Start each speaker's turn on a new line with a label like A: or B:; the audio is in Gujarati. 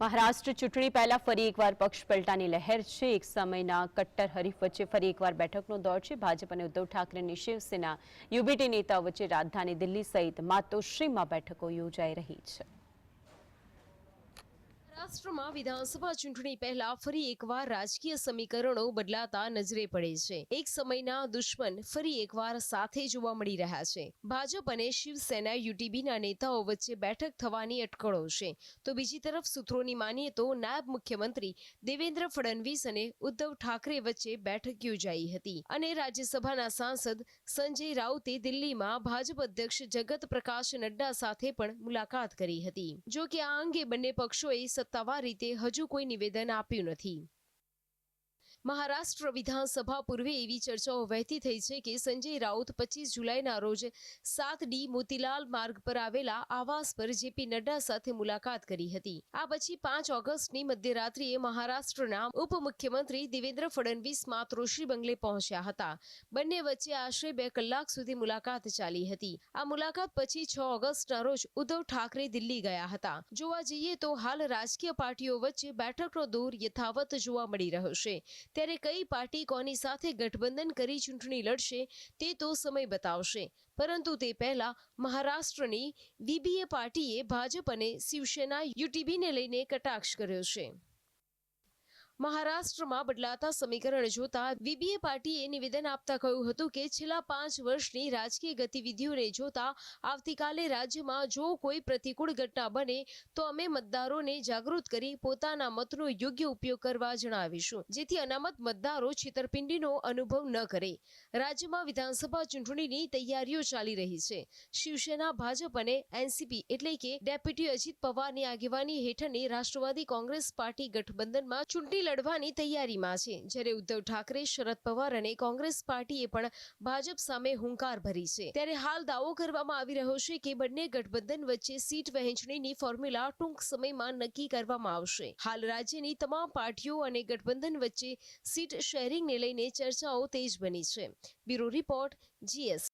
A: મહારાષ્ટ્ર ચૂંટણી પહેલા ફરી એકવાર પક્ષ પલટાની લહેર છે. એક સમયના કટ્ટર હરીફ વચ્ચે ફરી એકવાર બેઠકનો દોર છે. ભાજપ અને ઉદ્ધવ ઠાકરેની શિવસેના યુબીટી નેતાઓ વચ્ચે રાજધાની દિલ્હી સહિત માતોશ્રીમાં બેઠકો યોજાઈ રહી છે.
B: મહારાષ્ટ્રમાં વિધાનસભા ચૂંટણી પહેલા ફરી એકવાર રાજકીય સમીકરણો બદલાતા નજરે પડે છે. એક સમયના દુશ્મન ફરી એકવાર સાથે જોવા મળી રહ્યા છે. ભાજપ અને શિવસેના યુટીબીના નેતાઓ વચ્ચે બેઠક થવાની અટકળો છે. તો બીજી તરફ સૂત્રોની માનીએ તો નાયબ મુખ્યમંત્રી દેવેન્દ્ર ફડણવીસ અને ઉદ્ધવ ઠાકરે વચ્ચે બેઠક યોજાઈ હતી અને રાજ્યસભાના સાંસદ સંજય રાઉતે દિલ્હીમાં ભાજપ અધ્યક્ષ જગત પ્રકાશ નડ્ડા સાથે પણ મુલાકાત કરી હતી. જો કે આ અંગે બંને પક્ષોએ સત્તાવાર રીતે હજુ કોઈ નિવેદન આપ્યું નથી. મહારાષ્ટ્ર વિધાનસભા પૂર્વે એવી ચર્ચાઓ વહેતી થઈ છે કે સંજય રાઉત પચીસ જુલાઈના રોજ સાત ડી મોતીલાલ માર્ગ પર આવેલા આવાસ પર જેપી નડ્ડા સાથે મુલાકાત કરી હતી. આ પછી પાંચ ઓગસ્ટની મધ્યરાત્રિએ મહારાષ્ટ્રના ઉપમુખ્યમંત્રી દેવેન્દ્ર ફડણવીસ માતૃશ્રી બંગલે પહોંચ્યા હતા. બંને વચ્ચે આશરે બે કલાક સુધી મુલાકાત ચાલી હતી. આ મુલાકાત પછી છ ઓગસ્ટના રોજ ઉદ્ધવ ઠાકરે દિલ્હી ગયા હતા. જોવા જઈએ તો હાલ રાજકીય પાર્ટીઓ વચ્ચે બેઠકનો દૂર યથાવત જોવા મળી રહ્યો છે. ત્યારે કઈ પાર્ટી કોની સાથે ગઠબંધન કરી ચૂંટણી લડશે તે તો સમય બતાવશે. પરંતુ તે પહેલા મહારાષ્ટ્રની વીબીએ પાર્ટીએ ભાજપ અને શિવસેના યુટીબીને લઈને કટાક્ષ કર્યો છે. મહારાષ્ટ્રમાં બદલાતા સમીકરણ જોતા વીબીએ પાર્ટીએ નિવેદન આપતા કહ્યું હતું કે છેલ્લા પાંચ વર્ષની રાજકીય ગતિવિધિઓને જોતા આવતીકાલે રાજ્યમાં જો કોઈ પ્રતિકૂળ ઘટના બને, તો અમે મતદારોને જાગૃત કરી પોતાના મતનો યોગ્ય ઉપયોગ કરવા જણાવીશું, જેથી અનામત મતદારો છેતરપિંડીનો અનુભવ ન કરે. રાજ્યમાં વિધાનસભા ચૂંટણીની તૈયારીઓ ચાલી રહી છે. શિવસેના, ભાજપ અને એનસીપી એટલે કે ડેપ્યુટી અજીત પવારની આગેવાની હેઠળની રાષ્ટ્રવાદી કોંગ્રેસ પાર્ટી ગઠબંધનમાં ચૂંટણી લડવાની તૈયારીમાં છે. જ્યારે ઉદ્ધવ ઠાકરે શરદ પવાર અને કોંગ્રેસ પાર્ટીએ પણ ભાજપ સામે હુંકાર ભરી છે. ત્યારે હાલ દાવો કરવામાં આવી રહ્યો છે કે બંને ગઠબંધન વચ્ચે સીટ વહેંચણીની ફોર્મ્યુલા ટૂંક સમયમાં નક્કી કરવામાં આવશે. હાલ રાજ્યની તમામ પાર્ટીઓ અને ગઠબંધન વચ્ચે સીટ શેરિંગને લઈને ચર્ચાઓ તેજ બની છે. Bureau report, GS.